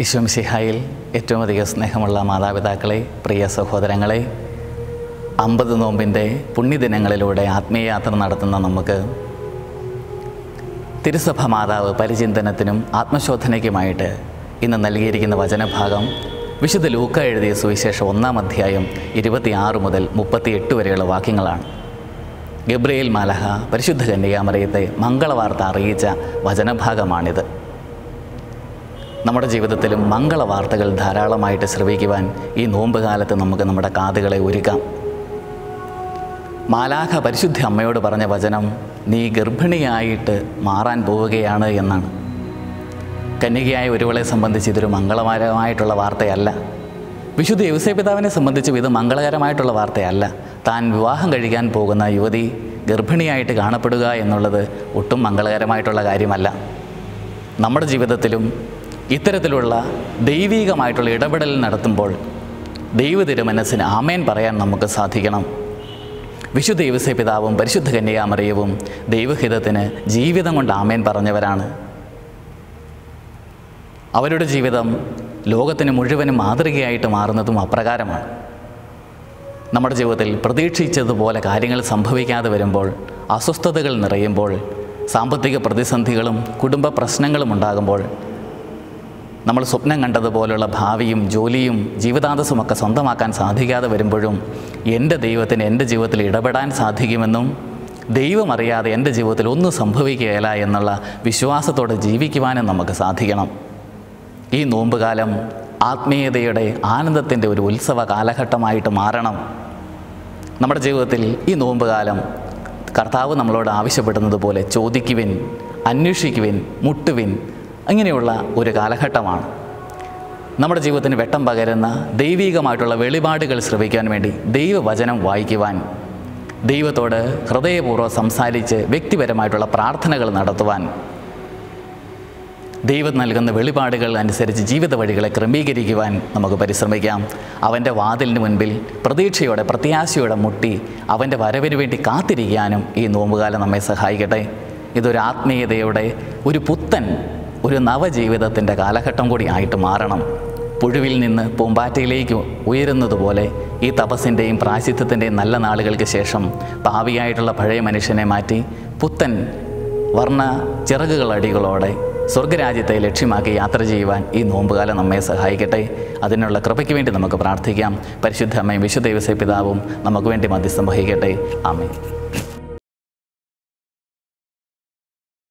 ഈശ്വംസിഹായിൽ ഏറ്റവും അധികം സ്നേഹമുള്ള മാതാപിതാക്കളെ പ്രിയ സഹോദരങ്ങളെ അമ്പത് നോമ്പിന്റെ പുണ്യദിനങ്ങളിലൂടെ ആത്മീയയാത്ര നടത്തുന്ന നമുക്ക് തിരുസഭ മാതാവ് പരിചിന്തനത്തിനും ആത്മശോധനയ്ക്കുമായിട്ട് ഇന്ന് നൽകിയിരിക്കുന്ന വചനഭാഗം വിശുദ്ധ ലൂക്ക എഴുതിയ സുവിശേഷം ഒന്നാം അധ്യായം ഇരുപത്തിയാറ് മുതൽ മുപ്പത്തിയെട്ട് വരെയുള്ള വാക്യങ്ങളാണ്. ഗബ്രിയേൽ മാലഹ പരിശുദ്ധ കന്യകാമറിയത്തെ മംഗളവാർത്ത അറിയിച്ച വചനഭാഗമാണിത്. നമ്മുടെ ജീവിതത്തിലും മംഗള വാർത്തകൾ ധാരാളമായിട്ട് ശ്രവിക്കുവാൻ ഈ നോമ്പ് കാലത്ത് നമുക്ക് നമ്മുടെ കാതുകളെ ഒരുക്കാം. മാലാഖ പരിശുദ്ധ അമ്മയോട് പറഞ്ഞ വചനം നീ ഗർഭിണിയായിട്ട് മാറാൻ പോവുകയാണ് എന്നാണ്. കന്യകയായ ഒരുവളെ സംബന്ധിച്ച് ഇതൊരു മംഗളകരമായിട്ടുള്ള വാർത്തയല്ല. വിശുദ്ധ യവസേപിതാവിനെ സംബന്ധിച്ചും ഇത് മംഗളകരമായിട്ടുള്ള വാർത്തയല്ല. താൻ വിവാഹം കഴിക്കാൻ പോകുന്ന യുവതി ഗർഭിണിയായിട്ട് കാണപ്പെടുക എന്നുള്ളത് ഒട്ടും മംഗളകരമായിട്ടുള്ള കാര്യമല്ല. നമ്മുടെ ജീവിതത്തിലും ഇത്തരത്തിലുള്ള ദൈവീകമായിട്ടുള്ള ഇടപെടൽ നടത്തുമ്പോൾ ദൈവ തിരുമനസ്സിന് ആമേൻ പറയാൻ നമുക്ക് സാധിക്കണം. വിശുദ്ധ യവസേ പിതാവും പരിശുദ്ധ കന്യകാമറിയവും ദൈവഹിതത്തിന് ജീവിതം കൊണ്ട് ആമേൻ പറഞ്ഞവരാണ്. അവരുടെ ജീവിതം ലോകത്തിന് മുഴുവനും മാതൃകയായിട്ട് മാറുന്നതും അപ്രകാരമാണ്. നമ്മുടെ ജീവിതത്തിൽ പ്രതീക്ഷിച്ചതുപോലെ കാര്യങ്ങൾ സംഭവിക്കാതെ വരുമ്പോൾ അസ്വസ്ഥതകൾ നിറയുമ്പോൾ സാമ്പത്തിക പ്രതിസന്ധികളും കുടുംബ പ്രശ്നങ്ങളും ഉണ്ടാകുമ്പോൾ നമ്മൾ സ്വപ്നം കണ്ടതുപോലുള്ള ഭാവിയും ജോലിയും ജീവിതാന്തസ്സുമൊക്കെ സ്വന്തമാക്കാൻ സാധിക്കാതെ വരുമ്പോഴും എന്റെ ദൈവത്തിന് എന്റെ ജീവിതത്തിൽ ഇടപെടാൻ സാധിക്കുമെന്നും ദൈവം അറിയാതെ എന്റെ ജീവിതത്തിൽ ഒന്നും സംഭവിക്കുകയില്ല എന്നുള്ള വിശ്വാസത്തോടെ ജീവിക്കുവാനും നമുക്ക് സാധിക്കണം. ഈ നോമ്പുകാലം ആത്മീയതയുടെ ആനന്ദത്തിന്റെ ഒരു ഉത്സവ കാലഘട്ടമായിട്ട് മാറണം. നമ്മുടെ ജീവിതത്തിൽ ഈ നോമ്പുകാലം കർത്താവ് നമ്മളോട് ആവശ്യപ്പെടുന്നത് പോലെ ചോദിക്കുവിൻ അന്വേഷിക്കുവിൻ മുട്ടുവിൻ അങ്ങനെയുള്ള ഒരു കാലഘട്ടമാണ്. നമ്മുടെ ജീവിതത്തിന് വെട്ടം പകരുന്ന ദൈവികമായിട്ടുള്ള വെളിപാടുകൾ ശ്രവിക്കാൻ വേണ്ടി ദൈവവചനം വായിക്കുവാൻ ദൈവത്തോട് ഹൃദയപൂർവം സംസാരിച്ച് വ്യക്തിപരമായിട്ടുള്ള പ്രാർത്ഥനകൾ നടത്തുവാൻ ദൈവം നൽകുന്ന വെളിപാടുകൾ അനുസരിച്ച് ജീവിത വഴികളെ ക്രമീകരിക്കുവാൻ നമുക്ക് പരിശ്രമിക്കാം. അവന്റെ വാതിലിന് മുൻപിൽ പ്രതീക്ഷയോടെ പ്രത്യാശയോടെ മുട്ടി അവന്റെ വരവിന് വേണ്ടി കാത്തിരിക്കാനും ഈ നോമ്പുകാലം നമ്മെ സഹായിക്കട്ടെ. ഇതൊരു ആത്മീയതയുടെ ഒരു പുത്തൻ ഒരു നവജീവിതത്തിന്റെ കാലഘട്ടം കൂടി ആയിട്ട് മാറണം. പുഴുവിൽ നിന്ന് പൂമ്പാറ്റയിലേക്ക് ഉയരുന്നതുപോലെ ഈ തപസ്സിന്റെയും പ്രാശിത്വത്തിന്റെയും നല്ല നാളുകൾക്ക് ശേഷം പാവിയായിട്ടുള്ള പഴയ മനുഷ്യനെ മാറ്റി പുത്തൻ വർണ ചിറകുകളടികളോടെ സ്വർഗരാജ്യത്തെ ലക്ഷ്യമാക്കി യാത്ര ചെയ്യുവാൻ ഈ നോമ്പുകാലം നമ്മെ സഹായിക്കട്ടെ. അതിനുള്ള കൃപയ്ക്ക് വേണ്ടി നമുക്ക് പ്രാർത്ഥിക്കാം. പരിശുദ്ധ അമ്മയും വിശുദ്ധ ദിവസ പിതാവും നമുക്ക് വേണ്ടി മധ്യസ്ഥം വഹിക്കട്ടെ. ആമേ